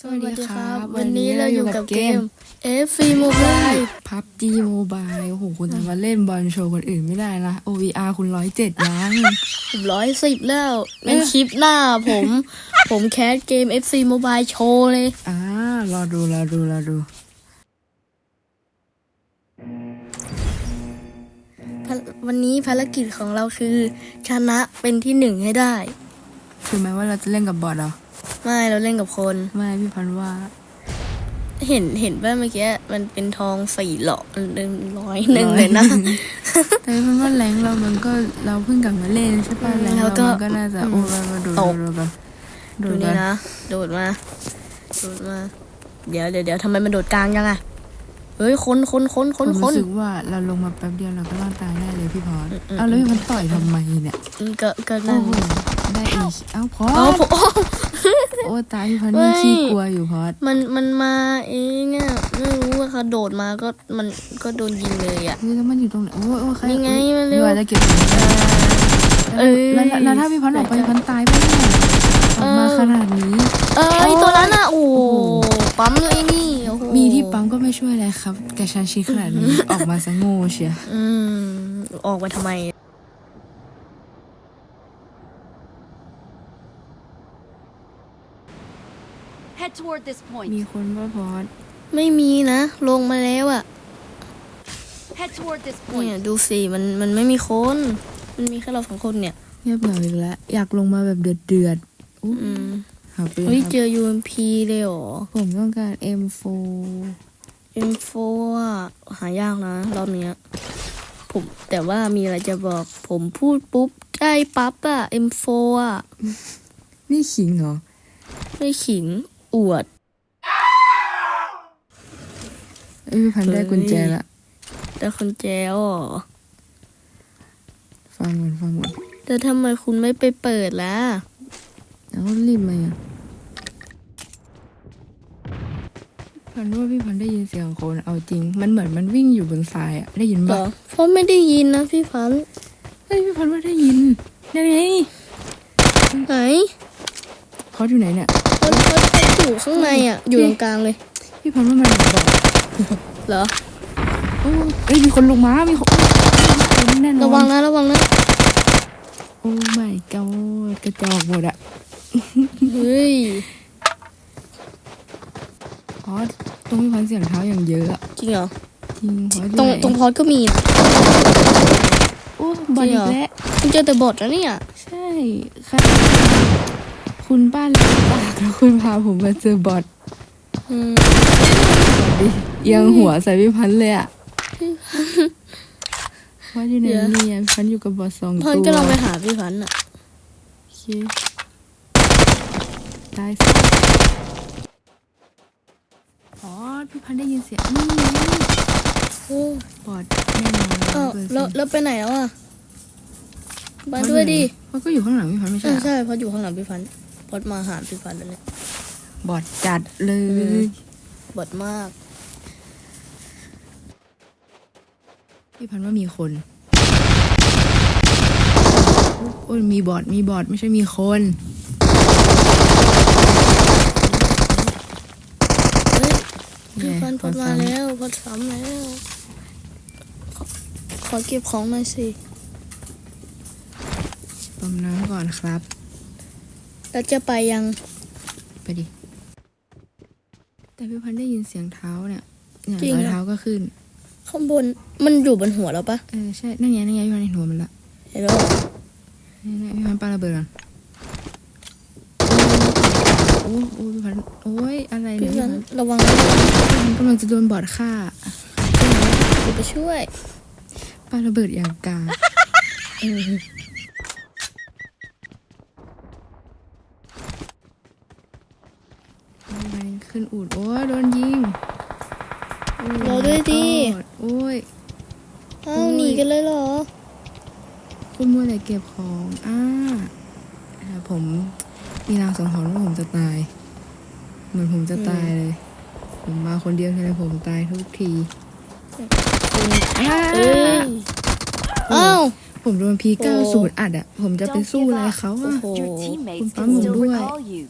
สวัสดีครับ วันนี้เราอยู่กับเกม f อ Mobile พับจีโมบายโอ้โห คุณจะมาเล่นบอลโชว์คนอื่นไม่ได้นะ OVR คุณร้อยเจ็ดยังผมร้อยสิบแล้วงั้นคลิปหน้าผม ผมแคสเกม FC Mobile โชว์เลย อ่ารอดูรอดูรอดูภาวันนี้ภารกิจของเราคือ ชนะเป็นที่หนึ่งให้ได้ คือแม้ว่าเราจะเล่นกับบอทเหรอ ไม่เราเล่นกับคน ไม่พี่พันธุ์ว่า เห็นเห็นว่าเมื่อกี้มันเป็นทองสี่หลอหนึ่งร้อยหนึ่งเลยนะ แต่พี่พันธุ์ว่าแรงเรามันก็เราเพิ่งกลับมาเล่นใช่ป่ะแรงแล้เราวก็มันก็น่าจะอืมโอ้มามาดูตดูกดูกันดูดูกันี่นนะ โดดมา โดดมา เดี๋ยวเดี๋ยวเดี๋ยวทำไมมันโดดกลางยังอะ เฮ้ยคนคนคนผคนมคน รู้สึกว่าเราลงมาแป๊บเดียวเราก็รอดตายได้เลยพี่พอดอืมอืม เอาแล้วพี่พันธุ์ต่อยทำไมเนี่ยอืมก็ก็โอ้นั่นโหได้อีกเอ้าพอเอาดผม โอ้ตายพี่พันธุ์เฮ้นี่ย ขี้กลัวอยู่พอดมันมันมาเองอะไม่รู้ว่าเขาโดดมาก็มันก็โดนยิงเลยอะ เฮ้ยแล้วมันอยู่ตรงไหนโอ้ยโอ้ยใครนี่ไงมาเร็วพี่ว่าจะเก็บของ เอ้ย แล้วแล้วแล้วถ้าพี่พันธุ์ออกไปพันธุ์ตายไปเนี่ยออกมาเออ ขนาดนี้ เอ้ยตัวนั้นอะโอ้โหโอ้โห ปั๊มตัวเองนี่โอ้โหมีที่ปั๊มก็ไม่ช่วยอะไรครับกระชันชิดขนาดนี้ ออกมาซะโง่เชียอืมออกไปทำไม Head toward this มี point. คนว่าพอดไม่มีนะ ลงมาแล้วอะ Head toward this เนี่ย point. ดูสิมันมันไม่มีคน มันมีแค่เราสองคนเนี่ย เงียบเหงาอีกแล้วอยากลงมาแบบเดือดเดือดๆอู้อืม หาปืนเฮ้ยครับเจอ UMP เลยเหรอ ผมต้องการ M4 M4 อะหายากนะ รอบเนี้ยผมแต่ว่ามีอะไรจะบอก ผมพูดปุ๊บ ได้ปั๊บอะ M4 อะนี่ขิงเหรอ ไม่ขิง อวด เอ้ยพี่พันธุ์ได้เฮ้ยกุญแจละ แต่คนแจ้วเหรอฟังหมดฟังหมดแต่ทำไมคุณไม่ไปเปิดล่ะ แล้วรีบมาอะ พันธุ์ว่าพี่พันธุ์ได้ยินเสียงคนเอาจริง มันเหมือนมันวิ่งอยู่บนทรายอะได้ยินเหรปะอเพราะไม่ได้ยินนะพี่พันธุ์เฮ้ยพี่พันธุ์ว่าได้ยินนั่นไงไหนพอดอยู่ไหนเนี่ยคนคนอยู่ข้างในอะ อยู่ตรงกลางเลย พี่พันธุ์ว่ามันบอกเหรอ โอ้เอ้ยมีคนลงมามีคนคนแน่นอนระวังนะระวังนะ โอ้ my god กระจอกหมดอะ เฮ้ยพอด ตรงพี่พันธุ์เสียงเท้าอย่างเยอะอะจริงเหรอ จริงพอดตรงอยู่ไหนตรงพอดก็มีนะ โอ้บอลจริอีงเหรอกแล้วคุณเจอแต่บอทนะเนี่ย ใช่ค่ะคุณป้าเล็กปากแล้วคุณพาผมมาเจอบอทอืมดิเอียังหัวใส่พี่พันธุ์เลยอะว่าอยู่ไหนเนี่ยพี่พันธุ์อยู่กับบอทสองพันตัวก็ลองไปหาพี่พันธุ์อะโอเคตายสิ อ๋อ พี่พันธุ์ได้ยินเสียงนี่ไงโอ้บอดแน่นอนเอ้าเปิดแล้วสิแล้วไปไหนแล้วอะมาด้วยดิเขาก็อยู่ข้างหลังพี่พันธุ์ไม่ใช่ใช่เหรอใช่พอดอยู่ข้างหลังพี่พันธุ์พอดมาหาพี่พันธุ์แล้วเนี่ย บอดจัดเลอืมยบอทมาก พี่พันธุ์ว่ามีคนโอ้ยมีบอดมีบอดไม่ใช่มีคน เฮ้ย พี่เนี่ยพันธุ์พอดขอมาซ้ำแล้วพอดซ้ำแล้วขอขอเก็บของหน่อยสิต้มน้ำก่อนครับ แล้วจะไปยัง ไปดิ แต่พี่พันธุ์ได้ยินเสียงเท้าเนี่ยเนี่ยจริงรอยเหรอ เท้าก็ขึ้น ข้างบนมันอยู่บนหัวเราปะเออใช่ นั่นไงนั่นไงพี่พันธุ์เห็นหัวมันละเห็นแล้ว นี่นี่พี่พันธุ์ปาระเบิดก่อน โอ้โอ้พี่พันธุ์โอ้ยอะไรเนี่ยพี่พี่พัพันนธุ์ธุ์ระวังพี่พันธุ์กำลังจะโดนบอดฆ่าเดี๋ยวไปช่วยปาระเบิดอย่างกาอืมไปขึ้นอูดโอ้ยโดนยิงโอ้รอด้วยดิโอ้ยอ้าวหนีกันเลยเหรอคุณมัวแต่เก็บของ อ่าแต่ผม มีรางสังหรณ์ว่าผมจะตาย เหมือนผมจะตายเลย ผมมาคนเดียวทีไรผมตายทุกทีอ่าเอ้ยอ้าวผมโดนพีโอ้เก้าศูนย์อัดอะ ผมจะไป Don't สู้ give อะไร up. เขาโอ้อะโห Your teammates Kung can still paano recall you.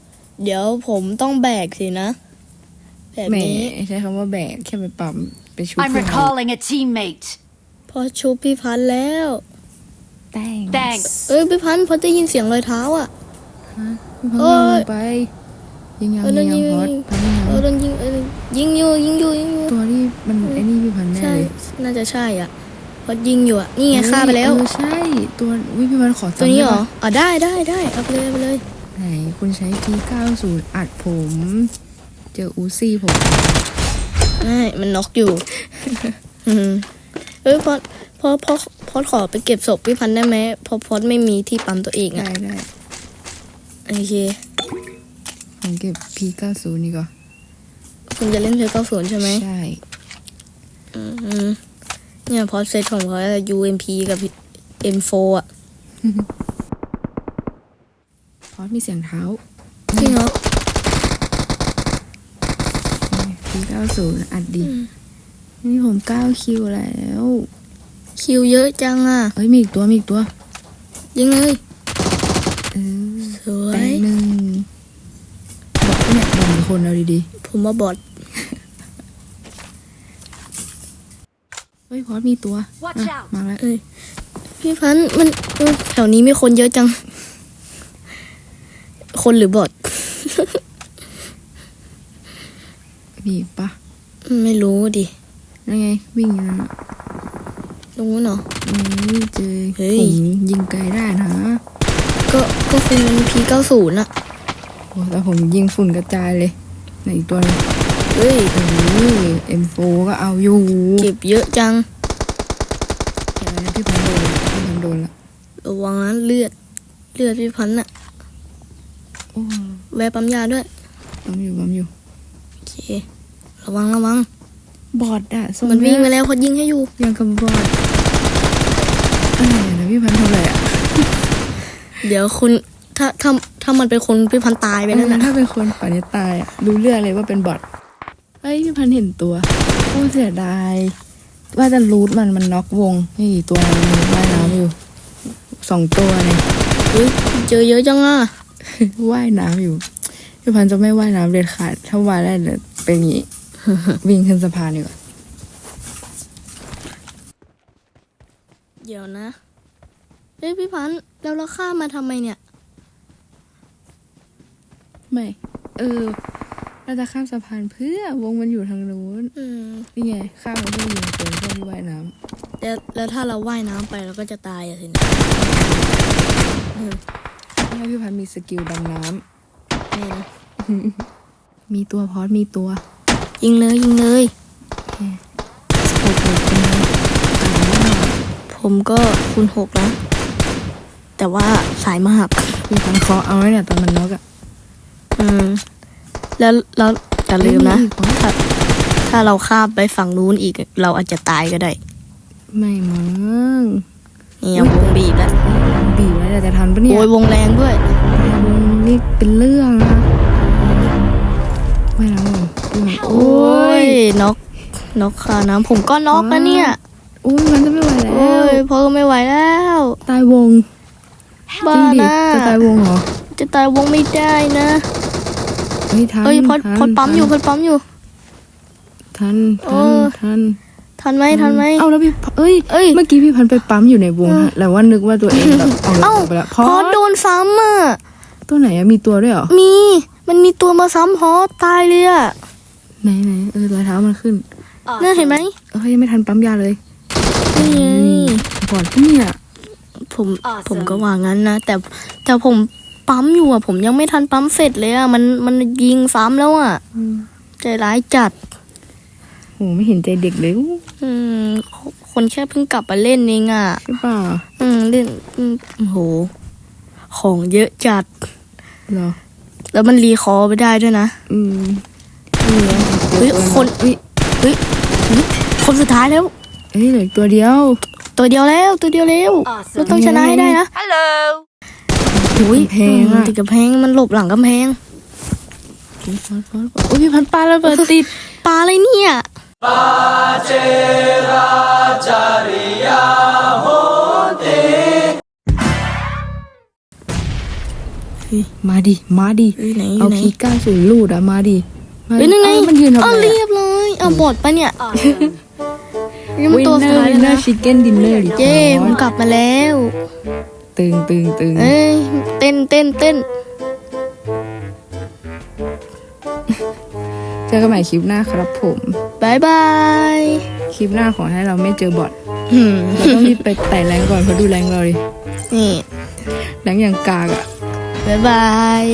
เดี๋ยวผมต้องแบกสินะ แบบแหมนี้ใช้คำว่าแบกแค่ไปปั๊มไปชุบ I'm เพื่อน recalling a teammate. พอชูพี่พันธุ์แล้วแต่ง Thanks. เอ้ยพี่พันธุ์พอได้ยินเสียงรอยเท้าอะ พี่พันเอ้ธุ์ยลงไปยิงยังเออโดนยิงยังพอดพันยิงเออโดนยิงเออยิงอยู่ยิงอยู่ยิงอยู่ตัวที่มันไอ้นี่พี่พันธ์แน่เลยน่าจะใช่อะพอยิงอยู่อะนี่ไงฆ่าไปแล้วใช่ตัววิพี่พันธ์ขอตัวนี้เหรออ๋อได้ได้ได้เอาไปเลยเอาไปเลยไหนคุณใช้ที90 อัดผม เจออูซี่ผมไม่มันน็อกอยู่อืมเอ้ยพอพอพอพอขอไปเก็บศพพี่พันธ์ได้ไหมเพอพอดไม่มีที่ปั๊มตัวเองได้อะได้ โอเค ผมเก็บ P90 นี่ก่อนคุณจะเล่นเพลย์เก้าศูนย์ใช่ไหมใช่อืมเนี่ยพอดเซตของเขา UMP กับ M4 อะ พอดมีเสียงเท้าจริงเหรอ P90 อัดดี นี่ผม9คิวแล้ว คิวเยอะจังอะเอ้ย มีอีกตัว มีอีกตัว ยิงเลย เออสวแป๊ย บหนึ่งบอกเนี่ยบอกมีคนเอาดีผมมาบอดๆเฮ้ยพอดมีตัว Watch อะ out มาแล้วเอ้ยพี่พันธุ์มันเออแถวนี้มีคนเยอะจัง คนหรือบอดมีอีกปะไม่รู้ดินั่นไง วิ่งอยู่นั่นน่ะตรงนู้นเหรอ อืมเจอเฮ้ย ผมยิงไกลได้นะ ก็ก็คือมัน P90 อะโอ้แต่ผมยิงฝุ่นกระจายเลยไหนอีกตัวหนึงเฮ้ยเออ M4 ก็เอาอยู่เก็บเยอะจังเดี๋ยวนะพี่พันโดนพี่พันโดนละระวังนะเลือด เลือดพี่พันธุ์อะโอ้แวะปั๊มยาด้วย บัมอยู่บัมอยู่ โอเค ระวังระวัง บอดอะทรงมันวิ่งไปเยแล้วพอยิงให้อยู่ ยังกับบอดอะไรนะพี่พันเท่าไหร่อะ เดี๋ยวคุณถ้าถ้าถ้ามันเป็นคนพี่พันธุ์ตายไปนั่นเออน่ะถ้าเป็นคนป่านนี้ตายอะรู้เรื่องเลยว่าเป็นบอดเฮ้ยพี่พันเห็นตัวโอ้เสียดายว่าจะรูทมันมันน็อกวงนี่ตัวมันว่ายน้ำอยู่สองตัวเนี่ยเฮ้ยเจอเยอะจังอะว่ายน้ำอยู่พี่พันธุ์จะไม่ว่ายน้ำเด็ดขาดถ้าว่ายได้เดี๋ยวเป็นอย่างนี้วิ่งขึ้นสะพานดีกว่าเดี๋ยวนะ เฮ้ยพี่พันธุ์แล้วเราฆ่ามาทำไมเนี่ย ไม่ เออ เราจะข้ามสะพานเพื่อวงมันอยู่ทางนู้นอืมนี่ไงข้ามมาเพื่อยิงคนเพื่อที่ว่ายน้แล้วแล้วถ้าเราว่ายน้ำไปเราก็จะตายอะสินะำให้พี่พันธุ์มีสกิลดำน้นี่นะำมีตัวพอดมีตัวยิงเลยยิงเลยโอ้โหเป็นไงอ่าผมก็คูณหกนะ แต่ว่าสายมาหักพี่พันธุ์เคาะเอาไว้เนี่ยตอนมันน็อกอะอืม แล้วแล้วอย่าลืมนะไม่มีอีกเหรอถ้าถ้าเราข้ามไปฝั่งนู้นอีก เราอาจจะตายก็ได้ ไม่มั้งนี่เอาวงบีบแล้วบีบแล้วแต่จะทันปะเนี่ยโอ้ยวงแรงด้วยวงนี่เป็นเรื่องนะไม่แล้วพี่พันธุ์โอ้โอ้ยยน็อกน็อกค่ะน้ำผมก็น็อกนะเนี่ยโอ้ยมันจะไม่ไหวแล้โอ้วยพอก็ไม่ไหวแล้ว ตายวง บ้าจริงดิ นะจะตายวงเหรอ จะตายวงไม่ได้นะเฮ้ยทันเอ้ยพอดทันพอดปั๊มอยู่พอดปั๊มอยู่ ทันโอ้ทันทันทันไหมทันไหม เอาแล้วพี่เอ้ยเอ้ยเมื่อกี้พี่พันธุ์ไปปั๊มอยู่ในวงฮะแล้วว่านึกว่าตัวเองแบบเอาเอ้าไปแล้วพพออดโดนซ้ำอะ ตัวไหนอะมีตัวด้วยเหรอ มี มันมีตัวมาซ้ำพอดตายเลยอะไหนไหนเออรอยเท้ามันขึ้น เนี่ยเห็นไหมเอ้ยยังไม่ทันปั๊มยาเลยนี่ไงบอดปะเนี่ย ผม Awesome ผมก็ว่างั้นนะ แต่แต่ผมปั๊มอยู่อะ ผมยังไม่ทันปั๊มเสร็จเลยอะ มันมันยิงซ้ำแล้วอะอืมใจร้ายจัดโหไม่เห็นใจเด็กเลยอืม คนแค่เพิ่งกลับมาเล่นเองอะ ใช่ป่ะอืมเล่นอืมโอ้โห ของเยอะจัดเหรอแล้วมันรีคอร์ไปได้ด้วยนะ อืมนี่ไงเฮ้ยคนเฮ้ยเฮ้ยเฮ้ยคนสุดท้ายแล้วเฮ้ยเหลืออกตัวเดียว ตัวเดียวแล้วตัวเดียวแล้ว Awesome เราต้องชนะให้ได้นะ Hello. อุ้ยกำแพงอะติดกำแพงมันหลบหลังกำแพงพอดพอดพอดโอ้ยพี่พันธุ์ปลาระเบิดติดปลาอะไรเนี่ยเฮ้ฮ้ยมาดิมาดิเฮ้ยไหนเอาไหนคีย์ก้าศูนย์ลูดอะมาดิมาดิเฮ้ยนั่นไงอ้าวมันยืนทำเอาอะไรเรียบร้อยเอาบอดปะเนี่ย นี่มันวินตัวเนสุอดร์ท้ายวินแล้วเนอนะร์ชิคเก้นดินเนอร์ดิเย้ผมกลับมาแล้ว ตึงตึงตึงเอ้ย เต้นเต้นเต้น เจอกันใหม่คลิปหน้าครับผม บายบาย คลิปหน้าขอให้เราไม่เจอบอทหืมเราต้องรีบไปไต่แรงก่อนเพราะดูแรงเราดินี่ แรงอย่างกากอะ บายบาย